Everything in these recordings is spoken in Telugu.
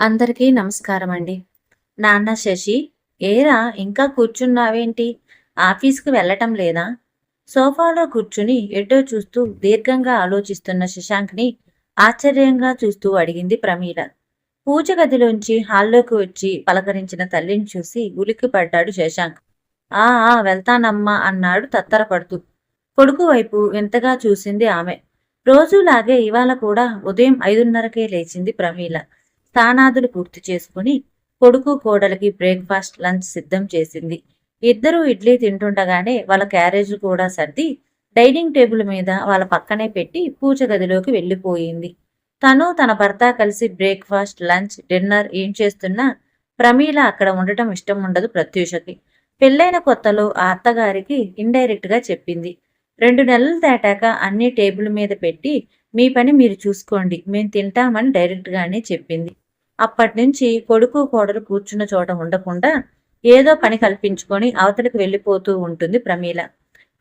అందరికీ నమస్కారం అండి నాన్న శశి ఏరా ఇంకా కూర్చున్నావేంటి? ఆఫీస్కి వెళ్ళటం లేదా? సోఫాలో కూర్చుని ఎటో చూస్తూ దీర్ఘంగా ఆలోచిస్తున్న శశాంక్ని ఆశ్చర్యంగా చూస్తూ అడిగింది ప్రమీల. పూజ గదిలోంచి హాల్లోకి వచ్చి పలకరించిన తల్లిని చూసి ఉలిక్కిపడ్డాడు శశాంక్. ఆ ఆ వెళ్తానమ్మా అన్నాడు తత్తరపడుతూ. కొడుకు వైపు వింతగా చూసింది ఆమె. రోజులాగే ఇవాళ కూడా ఉదయం ఐదున్నరకే లేచింది ప్రమీల. స్నానాదులు పూర్తి చేసుకుని కొడుకు కోడలికి బ్రేక్ఫాస్ట్ లంచ్ సిద్ధం చేసింది. ఇద్దరూ ఇడ్లీ తింటుండగానే వాళ్ళ క్యారేజ్ కూడా సర్ది డైనింగ్ టేబుల్ మీద వాళ్ళ పక్కనే పెట్టి పూజ గదిలోకి వెళ్ళిపోయింది. తను తన భర్త కలిసి బ్రేక్ఫాస్ట్ లంచ్ డిన్నర్ ఏం చేస్తున్నా ప్రమీల అక్కడ ఉండటం ఇష్టం ఉండదు ప్రత్యూషకి. పెళ్ళైన కొత్తలో ఆ అత్తగారికి ఇండైరెక్ట్గా చెప్పింది. రెండు నెలలు దాటాక అన్ని టేబుల్ మీద పెట్టి మీ పని మీరు చూసుకోండి మేము తింటామని డైరెక్ట్ గానే చెప్పింది. అప్పటి నుంచి కొడుకు కోడలు కూర్చున్న చోట ఉండకుండా ఏదో పని కల్పించుకొని అవతలికి వెళ్ళిపోతూ ఉంటుంది ప్రమీల.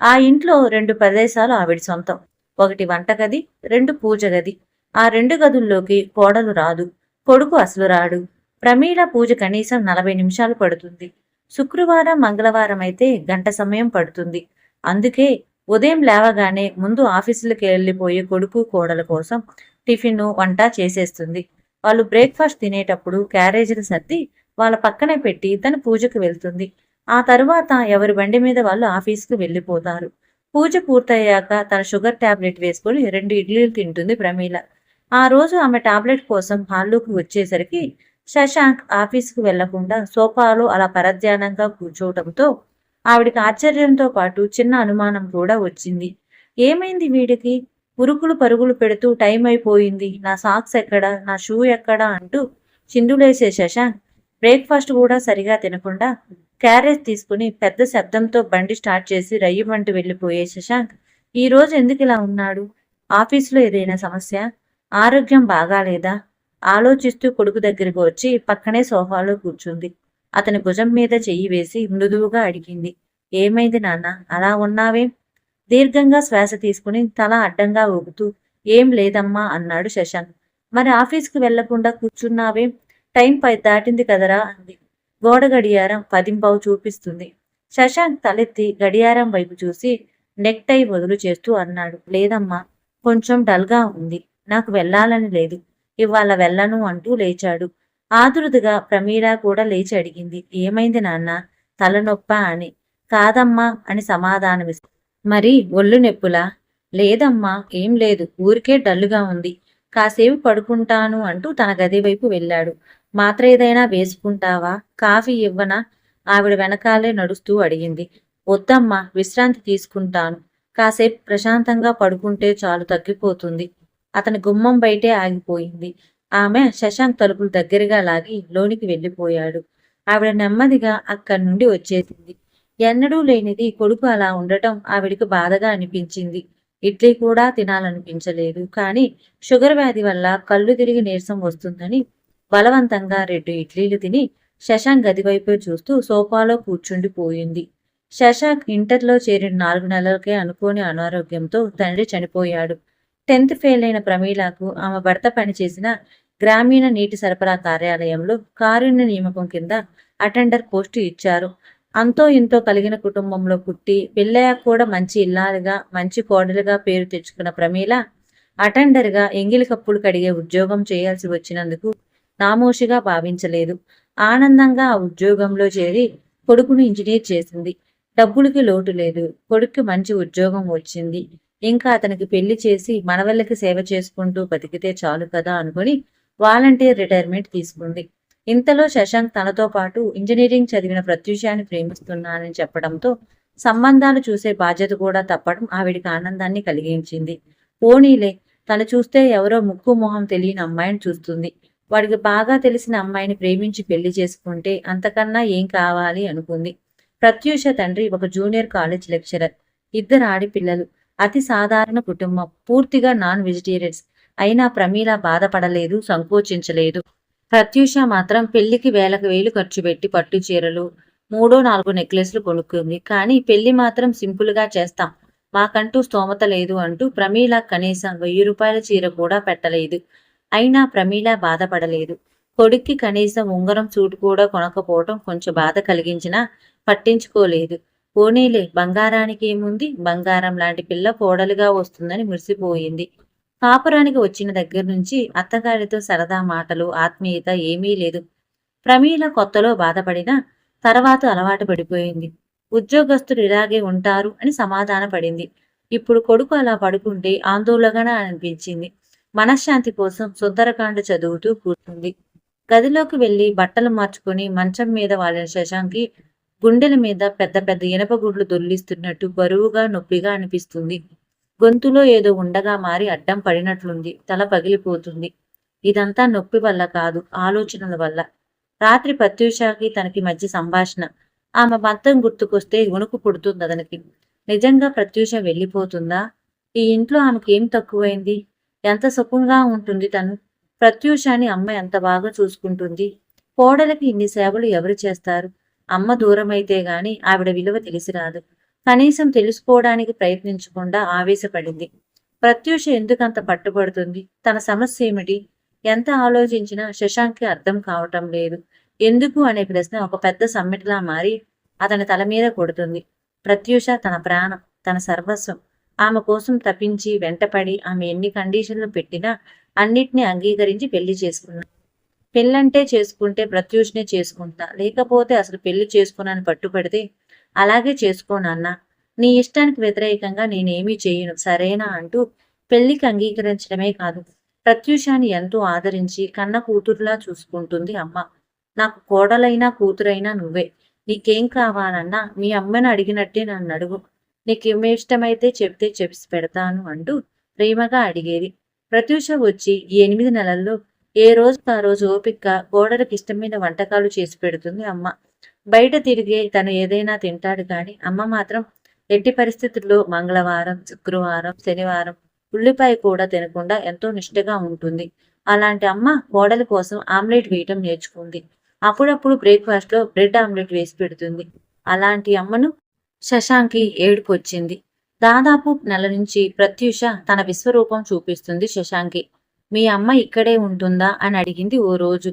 ఆ ఇంట్లో రెండు ప్రదేశాలు ఆవిడ సొంతం. ఒకటి వంటగది రెండు పూజ గది ఆ రెండు గదుల్లోకి కోడలు రాదు కొడుకు అసలు రాడు. ప్రమీల పూజ కనీసం నలభై నిమిషాలు పడుతుంది. శుక్రవారం మంగళవారం అయితే గంట సమయం పడుతుంది. అందుకే ఉదయం లేవగానే ముందు ఆఫీసులకు వెళ్ళిపోయే కొడుకు కోడల కోసం టిఫిన్ వంట చేసేస్తుంది. వాళ్ళు బ్రేక్ఫాస్ట్ తినేటప్పుడు క్యారేజీలు సర్ది వాళ్ళ పక్కనే పెట్టి తన పూజకు వెళ్తుంది. ఆ తరువాత ఎవరి బండి మీద వాళ్ళు ఆఫీస్కి వెళ్ళిపోతారు. పూజ పూర్తయ్యాక తన షుగర్ టాబ్లెట్ వేసుకొని రెండు ఇడ్లీలు తింటుంది ప్రమీల. ఆ రోజు ఆమె టాబ్లెట్ కోసం హాల్లోకి వచ్చేసరికి శశాంక్ ఆఫీస్కి వెళ్ళకుండా సోఫాలో అలా పరధ్యానంగా కూర్చోవటంతో ఆవిడికి ఆశ్చర్యంతో పాటు చిన్న అనుమానం కూడా వచ్చింది. ఏమైంది వీడికి? ఉరుకులు పరుగులు పెడుతూ టైం అయిపోయింది. నా సాక్స్ ఎక్కడ? నా షూ ఎక్కడ? అంటూ చిందులేసే శశాంక్ బ్రేక్ఫాస్ట్ కూడా సరిగా తినకుండా క్యారేజ్ తీసుకుని పెద్ద శబ్దంతో బండి స్టార్ట్ చేసి రయ్యమంటూ వెళ్ళిపోయే శశాంక్ ఈ రోజు ఎందుకు ఇలా ఉన్నాడు? ఆఫీసులో ఏదైనా సమస్య? ఆరోగ్యం బాగాలేదా? ఆలోచిస్తూ కొడుకు దగ్గరకు వచ్చి పక్కనే సోఫాలో కూర్చుంది. అతని భుజం మీద చెయ్యి వేసి మృదువుగా అడిగింది. ఏమైంది నాన్న? అలా ఉన్నావేం? దీర్ఘంగా శ్వాస తీసుకుని తల అడ్డంగా ఊగుతూ ఏం లేదమ్మా అన్నాడు శశాంక్. మరి ఆఫీస్కి వెళ్ళకుండా కూర్చున్నావే? టైం పై దాటింది కదరా అంది. గోడ గడియారం పదింపావు చూపిస్తుంది. శశాంక్ తలెత్తి గడియారం వైపు చూసి నెక్ టై వదులు చేస్తూ అన్నాడు. లేదమ్మా కొంచెం డల్గా ఉంది. నాకు వెళ్ళాలని లేదు. ఇవాళ వెళ్ళను అంటూ లేచాడు. ఆదురుదుగా ప్రమీల కూడా లేచి అడిగింది. ఏమైంది నాన్న? తలనొప్ప? అని. కాదమ్మా అని సమాధానమిస్తుంది మరి ఒళ్ళు నొప్పులా? లేదమ్మా ఏం లేదు ఊరికే డల్లుగా ఉంది. కాసేపు పడుకుంటాను అంటూ తన గది వైపు వెళ్ళాడు. మాత్ర ఏదైనా వేసుకుంటావా? కాఫీ ఇవ్వనా? ఆవిడ వెనకాలే నడుస్తూ అడిగింది. వద్దమ్మా విశ్రాంతి తీసుకుంటాను. కాసేపు ప్రశాంతంగా పడుకుంటే చాలు తగ్గిపోతుంది. అతని గుమ్మం బయటే ఆగిపోయింది. ఆమె శశాంక్ తలుపులు దగ్గరగా లాగి లోనికి వెళ్ళిపోయాడు. ఆవిడ నెమ్మదిగా అక్కడి నుండి వచ్చేసింది. ఎన్నడూ లేనిది కొడుకు అలా ఉండటం ఆవిడికి బాధగా అనిపించింది. ఇడ్లీ కూడా తినాలనిపించలేదు. కానీ షుగర్ వ్యాధి వల్ల కళ్ళు తిరిగి నీరసం వస్తుందని బలవంతంగా రెండు ఇడ్లీలు తిని శశాంక్ గదివైపు చూస్తూ సోఫాలో కూర్చుండిపోయింది శశాంక్ ఇంటర్లో చేరిన నాలుగు నెలలకే అనుకోని అనారోగ్యంతో తండ్రి చనిపోయాడు. టెన్త్ ఫెయిల్ అయిన ప్రమీలకు ఆమె భర్త పనిచేసిన గ్రామీణ నీటి సరఫరా కార్యాలయంలో కారుణ్య నియామకం కింద అటెండర్ పోస్టు ఇచ్చారు. అంతో ఇంతో కలిగిన కుటుంబంలో పుట్టి పెళ్ళయ్యాక కూడా మంచి ఇల్లాలుగా మంచి కోడలుగా పేరు తెచ్చుకున్న ప్రమీల అటెండర్గా ఎంగిలి కప్పులు కడిగే ఉద్యోగం చేయాల్సి వచ్చినందుకు నామోషిగా భావించలేదు. ఆనందంగా ఆ ఉద్యోగంలో చేరి కొడుకును ఇంజనీర్ చేసింది. డబ్బులకి లోటు లేదు. కొడుక్కి మంచి ఉద్యోగం వచ్చింది. ఇంకా అతనికి పెళ్ళి చేసి మనవళ్ళకి సేవ చేసుకుంటూ బతికితే చాలు కదా అనుకుని వాలంటీర్ రిటైర్మెంట్ తీసుకుంది. ఇంతలో శశాంక్ తనతో పాటు ఇంజనీరింగ్ చదివిన ప్రత్యూషాన్ని ప్రేమిస్తున్నానని చెప్పడంతో సంబంధాలు చూసే బాధ్యత కూడా తప్పడం ఆవిడికి ఆనందాన్ని కలిగించింది. పోనీలే తను చూస్తే ఎవరో ముక్కు మొహం తెలియని అమ్మాయిని చూస్తుంది. వాడికి బాగా తెలిసిన అమ్మాయిని ప్రేమించి పెళ్ళి చేసుకుంటే అంతకన్నా ఏం కావాలి అనుకుంది. ప్రత్యూష తండ్రి ఒక జూనియర్ కాలేజ్ లెక్చరర్ ఇద్దరు ఆడిపిల్లలు అతి సాధారణ కుటుంబం పూర్తిగా నాన్ వెజిటేరియన్స్ అయినా ప్రమీల బాధపడలేదు సంకోచించలేదు. ప్రత్యూష మాత్రం పెళ్ళికి వేలకు వేలు ఖర్చు పెట్టి పట్టు చీరలు మూడో నాలుగు నెక్లెస్లు కొనుక్కుంది. కానీ పెళ్ళి మాత్రం సింపుల్గా చేస్తాం. మాకంటూ స్తోమత లేదు అంటూ ప్రమీల కనీసం వెయ్యి రూపాయల చీర కూడా పెట్టలేదు. అయినా ప్రమీల బాధపడలేదు. కొడుక్కి కనీసం ఉంగరం సూటు కూడా కొనకపోవటం కొంచెం బాధ కలిగించినా పట్టించుకోలేదు. పోనీలే బంగారానికి ఏముంది? బంగారం లాంటి పిల్ల కోడలుగా వస్తుందని మురిసిపోయింది. కాపురానికి వచ్చిన దగ్గర నుంచి అత్తగారితో సరదా మాటలు ఆత్మీయత ఏమీ లేదు. ప్రమీల కొత్తలో బాధపడినా తర్వాత అలవాటు పడిపోయింది. ఉద్యోగస్తులు ఇలాగే ఉంటారు అని సమాధాన పడింది. ఇప్పుడు కొడుకు అలా పడుకుంటే ఆందోళనగా అనిపించింది. మనశ్శాంతి కోసం సుందరకాండ చదువుతూ కూర్చుంది. గదిలోకి వెళ్ళి బట్టలు మార్చుకుని మంచం మీద వాలిన శశాంకి గుండెల మీద పెద్ద పెద్ద ఇనప గుడ్లు దొర్లిస్తున్నట్టు బరువుగా నొప్పిగా అనిపిస్తుంది. గొంతులో ఏదో ఉండగా మారి అడ్డం పడినట్లుంది. తల పగిలిపోతుంది. ఇదంతా నొప్పి వల్ల కాదు ఆలోచనల వల్ల. రాత్రి ప్రత్యూషకి తనకి మధ్య సంభాషణ. ఆమె మంతం గుర్తుకొస్తే ఉణుకు పుడుతుంది అతనికి. నిజంగా ప్రత్యూష వెళ్ళిపోతుందా? ఈ ఇంట్లో ఆమెకి ఏం తక్కువైంది? ఎంత సుఖంగా ఉంటుంది తను? ప్రత్యూషాని అమ్మ ఎంత బాగా చూసుకుంటుంది? కోడలకి ఇన్ని సేవలు ఎవరు చేస్తారు? అమ్మ దూరమైతే గాని ఆవిడ విలువ తెలిసి రాదు. కనీసం తెలుసుకోవడానికి ప్రయత్నించకుండా ఆవేశపడింది. ప్రత్యూష ఎందుకంత పట్టుబడుతుంది? తన సమస్య ఏమిటి? ఎంత ఆలోచించినా శశాంక్కి అర్థం కావటం లేదు. ఎందుకు అనే ప్రశ్న ఒక పెద్ద సమ్మెట్లా మారి అతని తల మీద కొడుతుంది. ప్రత్యూష తన ప్రాణం తన సర్వస్వం ఆమె కోసం తప్పించి వెంటపడి ఆమె ఎన్ని కండిషన్లు పెట్టినా అన్నిటినీ అంగీకరించి పెళ్ళి చేసుకున్నా. పెళ్ళంటే చేసుకుంటే ప్రత్యూషనే చేసుకుంటా. లేకపోతే అసలు పెళ్ళి చేసుకున్నాను పట్టుపడితే అలాగే చేసుకోనన్నా నీ ఇష్టానికి వ్యతిరేకంగా నేనేమీ చేయను సరేనా అంటూ పెళ్ళికి అంగీకరించడమే కాదు. ప్రత్యూషాన్ని ఎంతో ఆదరించి కన్న కూతురులా చూసుకుంటుంది అమ్మ. నాకు కోడలైనా కూతురైనా నువ్వే. నీకేం కావాలన్నా మీ అమ్మని అడిగినట్టే నన్ను అడుగు. నీకేమి ఇష్టమైతే చెప్తే చెప్పి పెడతాను అంటూ ప్రేమగా అడిగేది. ప్రత్యూష వచ్చి ఎనిమిది నెలల్లో ఏ రోజు ఆ రోజు ఓపిక కోడలకు ఇష్టమైన వంటకాలు చేసి పెడుతుంది అమ్మ. బయట తిరిగే తను ఏదైనా తింటాడు కానీ అమ్మ మాత్రం ఎట్టి పరిస్థితుల్లో మంగళవారం శుక్రవారం శనివారం ఉల్లిపాయ కూడా తినకుండా ఎంతో నిష్ఠగా ఉంటుంది. అలాంటి అమ్మ కోడలి కోసం ఆమ్లెట్ వేయటం నేర్చుకుంది. అప్పుడప్పుడు బ్రేక్ఫాస్ట్లో బ్రెడ్ ఆమ్లెట్ వేసి పెడుతుంది. అలాంటి అమ్మను శశాంకి ఏడుపు వచ్చింది దాదాపు నెల నుంచి ప్రత్యూష తన విశ్వరూపం చూపిస్తుంది శశాంకి. మీ అమ్మ ఇక్కడే ఉంటుందా అని అడిగింది ఓ రోజు.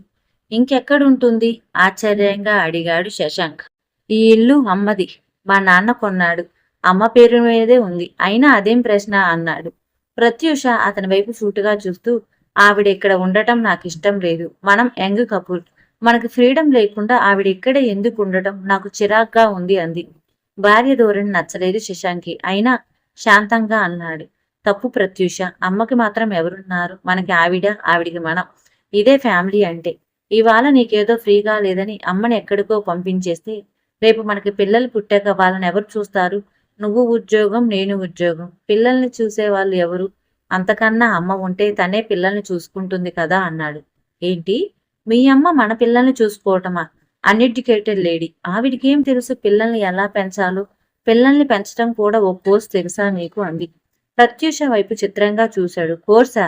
ఇంకెక్కడుంటుంది? ఆశ్చర్యంగా అడిగాడు శశాంక్. ఈ ఇల్లు అమ్మది. మా నాన్న కొన్నాడు. అమ్మ పేరు మీదే ఉంది. అయినా అదేం ప్రశ్న? అన్నాడు. ప్రత్యూష అతని వైపు సూటుగా చూస్తూ ఆవిడ ఇక్కడ ఉండటం నాకు ఇష్టం లేదు. మనం యంగ్ కపూర్ మనకు ఫ్రీడమ్ లేకుండా ఆవిడ ఇక్కడే ఎందుకు ఉండటం నాకు చిరాగ్గా ఉంది అంది. భార్య ధోరణి నచ్చలేదు శశాంకి అయినా శాంతంగా అన్నాడు. తప్పు ప్రత్యూష. అమ్మకి మాత్రం ఎవరున్నారు? మనకి ఆవిడ ఆవిడికి మనం. ఇదే ఫ్యామిలీ అంటే. ఇవాళ నీకేదో ఫ్రీగా లేదని అమ్మని ఎక్కడికో పంపించేస్తే రేపు మనకి పిల్లలు పుట్టాక వాళ్ళని ఎవరు చూస్తారు? నువ్వు ఉద్యోగం నేను ఉద్యోగం. పిల్లల్ని చూసే వాళ్ళు ఎవరు? అంతకన్నా అమ్మ ఉంటే తనే పిల్లల్ని చూసుకుంటుంది కదా అన్నాడు. ఏంటి? మీ అమ్మ మన పిల్లల్ని చూసుకోవటమా? Uneducated lady. ఆవిడికేం తెలుసు పిల్లల్ని ఎలా పెంచాలో? పిల్లల్ని పెంచడం కూడా ఓ కోర్స్ తెలుసా నీకు అంది. ప్రత్యూష వైపు చిత్రంగా చూశాడు. కోర్సా?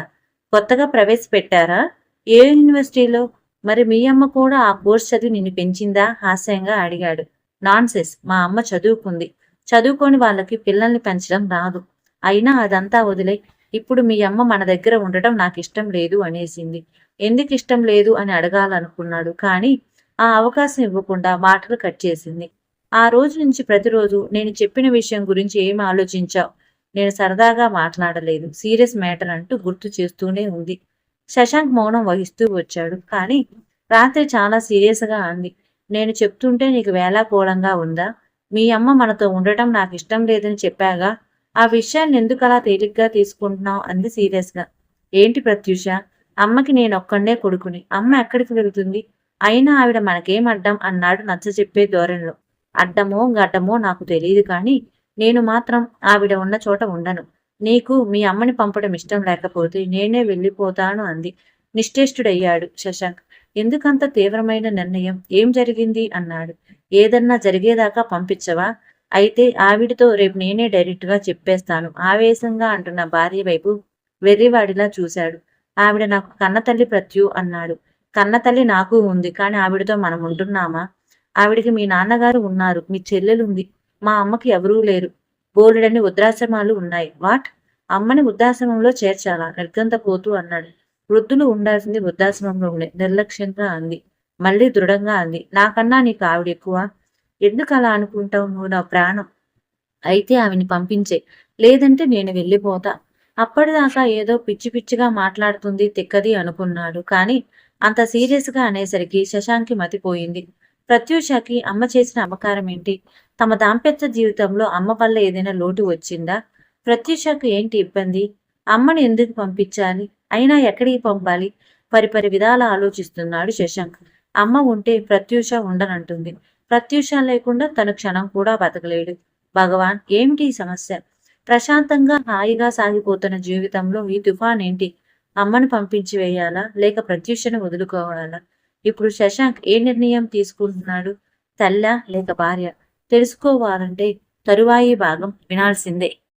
కొత్తగా ప్రవేశపెట్టారా? ఏ యూనివర్సిటీలో? మరి మీ అమ్మ కూడా ఆ కోర్స్ చదివి నిన్ను పెంచిందా? హాస్యంగా అడిగాడు. నాన్సెస్ మా అమ్మ చదువుకుంది. చదువుకొని వాళ్ళకి పిల్లల్ని పెంచడం రాదు. అయినా అదంతా వదిలే. ఇప్పుడు మీ అమ్మ మన దగ్గర ఉండటం నాకు ఇష్టం లేదు అనేసింది. ఎందుకు ఇష్టం లేదు అని అడగాలనుకున్నాడు. కానీ ఆ అవకాశం ఇవ్వకుండా మాటలు కట్ చేసింది. ఆ రోజు నుంచి ప్రతిరోజు నేను చెప్పిన విషయం గురించి ఏం ఆలోచించావు? నేను సరదాగా మాట్లాడలేదు. సీరియస్ మ్యాటర్ అంటూ గుర్తు చేస్తూనే ఉంది. శశాంక్ మౌనం వహిస్తూ వచ్చాడు. కానీ రాత్రి చాలా సీరియస్గా అంది. నేను చెప్తుంటే నీకు వేలాకోళంగా ఉందా? మీ అమ్మ మనతో ఉండటం నాకు ఇష్టం లేదని చెప్పాగా. ఆ విషయాన్ని ఎందుకు అలా తేలిగ్గా తీసుకుంటున్నావు? అంది సీరియస్గా ఏంటి ప్రత్యూష? అమ్మకి నేను ఒక్కడే కొడుకుని. అమ్మ ఎక్కడికి వెళ్తుంది? అయినా ఆవిడ మనకేం అడ్డం అన్నాడు నచ్చ చెప్పే ధోరణిలో. అడ్డమో గడ్డమో నాకు తెలియదు కానీ నేను మాత్రం ఆవిడ ఉన్న చోట ఉండను. నీకు మీ అమ్మని పంపడం ఇష్టం లేకపోతే నేనే వెళ్ళిపోతాను అంది. నిశ్చేష్టుడయ్యాడు శశాంక్. ఎందుకంత తీవ్రమైన నిర్ణయం? ఏం జరిగింది? అన్నాడు. ఏదన్నా జరిగేదాకా పంపించవా? అయితే ఆవిడతో రేపు నేనే డైరెక్ట్గా చెప్పేస్తాను. ఆవేశంగా అంటున్న భార్య వైపు వెర్రివాడిలా చూశాడు. ఆవిడ నాకు కన్నతల్లి ప్రత్యు అన్నాడు. కన్నతల్లి నాకు ఉంది కానీ ఆవిడతో మనం ఉంటున్నామా? ఆవిడికి మీ నాన్నగారు ఉన్నారు మీ చెల్లెలుంది. మా అమ్మకి ఎవరూ లేరు. బోలెడన్ని వృద్ధాశ్రమాలు ఉన్నాయి. వాట్? అమ్మని వృద్ధాశ్రమంలో చేర్చాలా? నిర్గంత పోతూ అన్నాడు. వృద్ధులు ఉండాల్సింది వృద్ధాశ్రమంలోనే. నిర్లక్ష్యంగా అంది. మళ్ళీ దృఢంగా అంది. నాకన్నా నీకు ఆవిడ ఎక్కువ? ఎందుకు అలా అనుకుంటావు? నువ్వు నా ప్రాణం. అయితే ఆమెని పంపించే. లేదంటే నేను వెళ్ళిపోతా. అప్పటిదాకా ఏదో పిచ్చి పిచ్చిగా మాట్లాడుతుంది తిక్కది అనుకున్నాడు. కానీ అంత సీరియస్గా అనేసరికి శశాంక్కి మతిపోయింది. ప్రత్యూషకి అమ్మ చేసిన అపకారం ఏంటి తమ దాంపత్య జీవితంలో అమ్మ వల్ల ఏదైనా లోటు వచ్చిందా? ప్రత్యూషకు ఏంటి ఇబ్బంది? అమ్మని ఎందుకు పంపించాలి? అయినా ఎక్కడికి పంపాలి? పరిపరి విధాల ఆలోచిస్తున్నాడు శశాంక్. అమ్మ ఉంటే ప్రత్యూష ఉండనంటుంది. ప్రత్యూష లేకుండా తను క్షణం కూడా బతకలేడు. భగవాన్ ఏమిటి ఈ సమస్య? ప్రశాంతంగా హాయిగా సాగిపోతున్న జీవితంలో ఈ తుఫాన్ ఏంటి? అమ్మను పంపించి వేయాలా? లేక ప్రత్యూషను వదులుకోవాలా? ఇప్పుడు శశాంక్ ఏ నిర్ణయం తీసుకుంటున్నాడు? తల్ల లేక భార్య? తెలుసుకోవాలంటే తరువాయి భాగం వినాల్సిందే.